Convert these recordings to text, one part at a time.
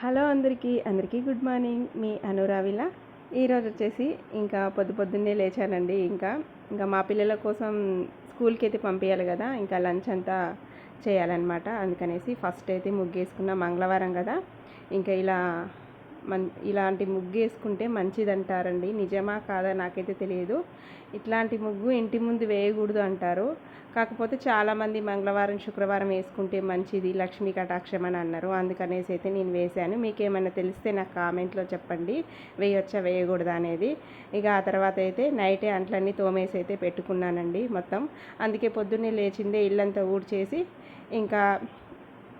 Hello అందరికీ అందరికీ good morning. మీ అనురావిల. ఈరోజు వచ్చేసి ఇంకా పొద్దు పొద్దున్నే లేచానండి. ఇంకా ఇంకా మా పిల్లల కోసం స్కూల్కి అయితే పంపించాలి కదా. ఇంకా లంచ్ అంతా చేయాలన్నమాట. అందుకనేసి ఫస్ట్ అయితే ముగ్గేసుకున్న మంగళవారం కదా. ఇంకా ఇలా మన్ ఇలాంటి ముగ్గు వేసుకుంటే మంచిదంటారండి. నిజమా కాదా నాకైతే తెలియదు. ఇట్లాంటి ముగ్గు ఇంటి ముందు వేయకూడదు అంటారు. కాకపోతే చాలామంది మంగళవారం శుక్రవారం వేసుకుంటే మంచిది లక్ష్మీ కటాక్షం అని అన్నారు. అందుకనేసి అయితే నేను వేశాను. మీకేమైనా తెలిస్తే నాకు కామెంట్లో చెప్పండి. వేయొచ్చా వేయకూడదా అనేది. ఇక ఆ తర్వాత అయితే నైటే అంట్లన్నీ తోమేసి అయితే పెట్టుకున్నానండి మొత్తం. అందుకే పొద్దున్నే లేచిందే ఇల్లంతా ఊడ్చేసి ఇంకా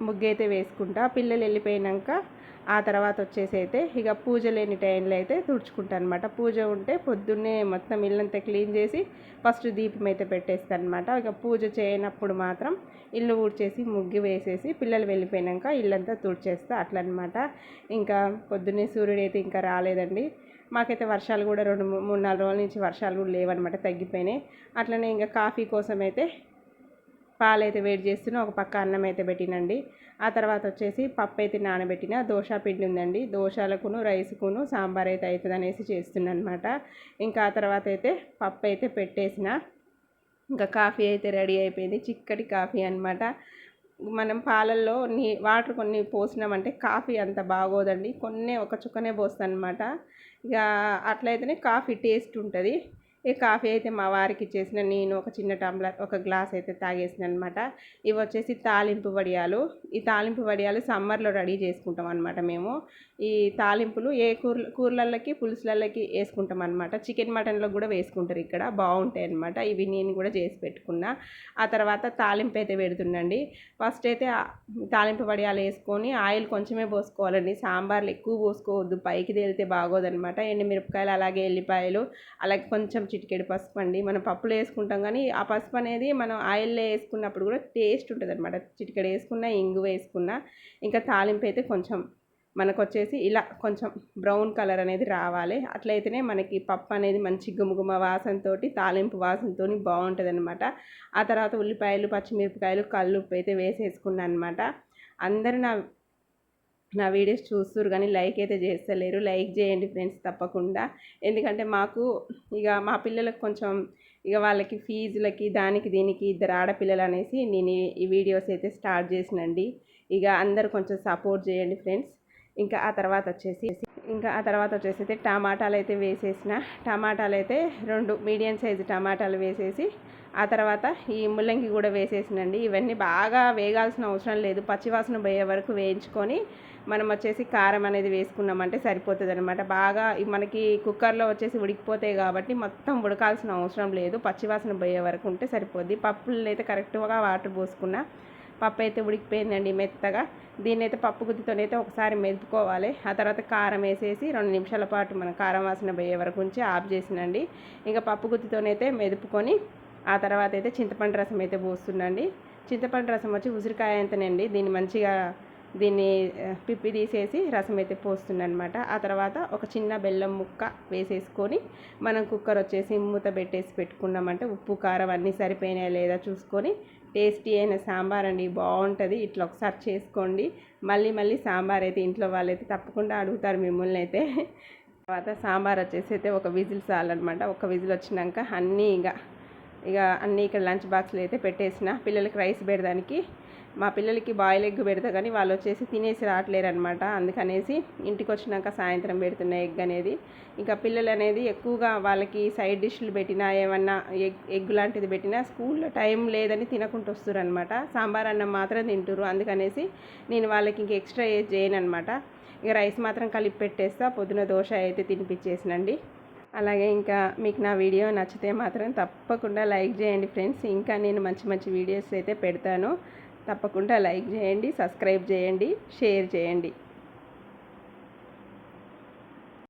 ముగ్గు అయితే వేసుకుంటా. పిల్లలు వెళ్ళిపోయినాక ఆ తర్వాత వచ్చేసి అయితే ఇక పూజ లేని టైంలో అయితే తుడుచుకుంటాను అనమాట పూజ ఉంటే పొద్దున్నే మొత్తం ఇల్లంతా క్లీన్ చేసి ఫస్ట్ దీపం అయితే పెట్టేస్తాను అనమాట ఇక పూజ చేయనప్పుడు మాత్రం ఇల్లు ఊడ్చేసి ముగ్గు వేసేసి పిల్లలు వెళ్ళిపోయినాక ఇల్లంతా తుడిచేస్తా అట్లనమాట. ఇంకా పొద్దున్నే సూర్యుడు అయితే ఇంకా రాలేదండి. మాకైతే వర్షాలు కూడా రెండు మూడు నాలుగు రోజుల నుంచి వర్షాలు కూడా లేవన్నమాట తగ్గిపోయినాయి. అట్లనే ఇంకా కాఫీ కోసం అయితే పాలైతే వేడి చేస్తున్నా ఒక పక్క అన్నం అయితే పెట్టినండి. ఆ తర్వాత వచ్చేసి పప్పు అయితే నానబెట్టిన దోశ పిండి ఉందండి. దోశలకును రైస్కును సాంబార్ అయితే అవుతుంది అనేసి చేస్తున్నా అనమాట ఇంకా ఆ తర్వాత అయితే పప్పు అయితే పెట్టేసిన. ఇంకా కాఫీ అయితే రెడీ అయిపోయింది. చిక్కటి కాఫీ అనమాట మనం పాలల్లో నీ వాటర్ కొన్ని పోసినామంటే కాఫీ అంత బాగోదండి. కొన్ని ఒక చుక్కనే పోస్తాను అనమాట ఇక అట్లయితేనే కాఫీ టేస్ట్ ఉంటుంది. ఈ కాఫీ అయితే మా వారికి ఇచ్చేసిన నేను ఒక చిన్న టంబ్లర్ ఒక గ్లాస్ అయితే తాగేసిన అనమాట ఇవి వచ్చేసి తాలింపు వడియాలు. ఈ తాలింపు వడియాలు సమ్మర్లో రెడీ చేసుకుంటాం అనమాట మేము. ఈ తాలింపులు ఏ కూర కూరలకి పులుసులకి వేసుకుంటాం అనమాట చికెన్ మటన్లో కూడా వేసుకుంటారు ఇక్కడ బాగుంటాయి అనమాట ఇవి నేను కూడా చేసి పెట్టుకున్నా. ఆ తర్వాత తాలింపు అయితే పెడుతుండండి. ఫస్ట్ అయితే తాలింపు వడియాలు వేసుకొని ఆయిల్ కొంచెమే పోసుకోవాలండి. సాంబార్లు ఎక్కువ పోసుకోవద్దు. పైకి తేలితే బాగోదనమాట ఎండుమిరపకాయలు అలాగే ఎల్లిపాయలు అలాగే కొంచెం చిటికెడు పసుపు అండి. మనం పప్పులో వేసుకుంటాం కానీ ఆ పసుపు అనేది మనం ఆయిల్లో వేసుకున్నప్పుడు కూడా టేస్ట్ ఉంటుంది అనమాట చిటికెడు వేసుకున్న ఇంగు వేసుకున్న ఇంకా తాలింపు అయితే కొంచెం మనకు వచ్చేసి ఇలా కొంచెం బ్రౌన్ కలర్ అనేది రావాలి. అట్లయితేనే మనకి పప్పు అనేది మంచి గుమగుమ వాసనతో తాలింపు వాసనతో బాగుంటుంది అనమాట ఆ తర్వాత ఉల్లిపాయలు పచ్చిమిరపకాయలు కల్లుప్పు అయితే వేసేసుకున్నాను అనమాట అందరూ నా నా వీడియోస్ చూస్తున్నారు కానీ లైక్ అయితే చేస్తలేరు. లైక్ చేయండి ఫ్రెండ్స్ తప్పకుండా. ఎందుకంటే మాకు ఇక మా పిల్లలకు కొంచెం ఇక వాళ్ళకి ఫీజులకి దానికి దీనికి ఇద్దరు ఆడపిల్లలు అనేసి నేను ఈ వీడియోస్ అయితే స్టార్ట్ చేసినండి. ఇక అందరు కొంచెం సపోర్ట్ చేయండి ఫ్రెండ్స్. ఇంకా ఆ తర్వాత వచ్చేసి ఇంకా ఆ తర్వాత వచ్చేసి అయితే టమాటాలు అయితే వేసేసిన. టమాటాలు అయితే రెండు మీడియం సైజు టమాటాలు వేసేసి ఆ తర్వాత ఈ ముల్లంగి కూడా వేసేసినండి. ఇవన్నీ బాగా వేగాల్సిన అవసరం లేదు. పచ్చివాసన పోయే వరకు వేయించుకొని మనం వచ్చేసి కారం అనేది వేసుకున్నామంటే సరిపోతుంది అనమాట బాగా మనకి కుక్కర్లో వచ్చేసి ఉడికిపోతాయి కాబట్టి మొత్తం ఉడకాల్సిన అవసరం లేదు. పచ్చివాసన పోయే వరకు ఉంటే సరిపోద్ది. పప్పులు అయితే కరెక్ట్గా వాటర్ పోసుకున్న పప్పు అయితే ఉడికిపోయిందండి మెత్తగా. దీన్ని అయితే పప్పు గుత్తితోనైతే ఒకసారి మెదుపుకోవాలి. ఆ తర్వాత కారం వేసేసి రెండు నిమిషాల పాటు మనం కారం వాసన పోయే వరకు ఉంచి ఆఫ్ చేసినండి. ఇంకా పప్పు గుత్తితోనైతే మెదుపుకొని ఆ తర్వాత అయితే చింతపండు రసం అయితే పోస్తుండండి. చింతపండు రసం వచ్చి ఉసిరికాయ అంతనండి. దీన్ని మంచిగా దీన్ని పిప్పి తీసేసి రసం అయితే పోస్తుందనమాట ఆ తర్వాత ఒక చిన్న బెల్లం ముక్క వేసేసుకొని మనం కుక్కర్ వచ్చేసి మూత పెట్టేసి పెట్టుకున్నామంటే ఉప్పు కారం అన్నీ సరిపోయినాయా లేదా చూసుకొని టేస్టీ అయిన సాంబార్ అండి. బాగుంటుంది. ఇట్లా ఒకసారి చేసుకోండి. మళ్ళీ మళ్ళీ సాంబార్ అయితే ఇంట్లో వాళ్ళైతే తప్పకుండా అడుగుతారు మిమ్మల్ని అయితే. తర్వాత సాంబార్ వచ్చేసి అయితే ఒక విజిల్ చాలన్నమాట. ఒక విజిల్ వచ్చినాక అన్నీ ఇంకా ఇక అన్నీ ఇక్కడ లంచ్ బాక్స్లు అయితే పెట్టేసిన. పిల్లలకి రైస్ పెడదానికి. మా పిల్లలకి బాయిల్ ఎగ్ పెడతా కానీ వాళ్ళు వచ్చేసి తినేసి రావట్లేరు అనమాట అందుకనేసి ఇంటికి వచ్చినాక సాయంత్రం పెడుతున్న ఎగ్ అనేది. ఇంకా పిల్లలు అనేది ఎక్కువగా వాళ్ళకి సైడ్ డిష్లు పెట్టినా ఏమన్నా ఎగ్ ఎగ్ లాంటిది పెట్టినా స్కూల్లో టైం లేదని తినకుండా వస్తారు అనమాట సాంబార్ అన్నం మాత్రం తింటారు అందుకనేసి నేను వాళ్ళకి ఇంక ఎక్స్ట్రా ఏజ్ చేయను అనమాట ఇక రైస్ మాత్రం కలిపి పెట్టేస్తా. పొద్దున దోశ అయితే తినిపించేసినండి అలాగే ఇంకా మీకు నా వీడియో నచ్చితే మాత్రం తప్పకుండా లైక్ చేయండి ఫ్రెండ్స్. ఇంకా నేను మంచి మంచి వీడియోస్ అయితే పెడతాను. తప్పకుండా లైక్ చేయండి సబ్స్క్రైబ్ చేయండి షేర్ చేయండి.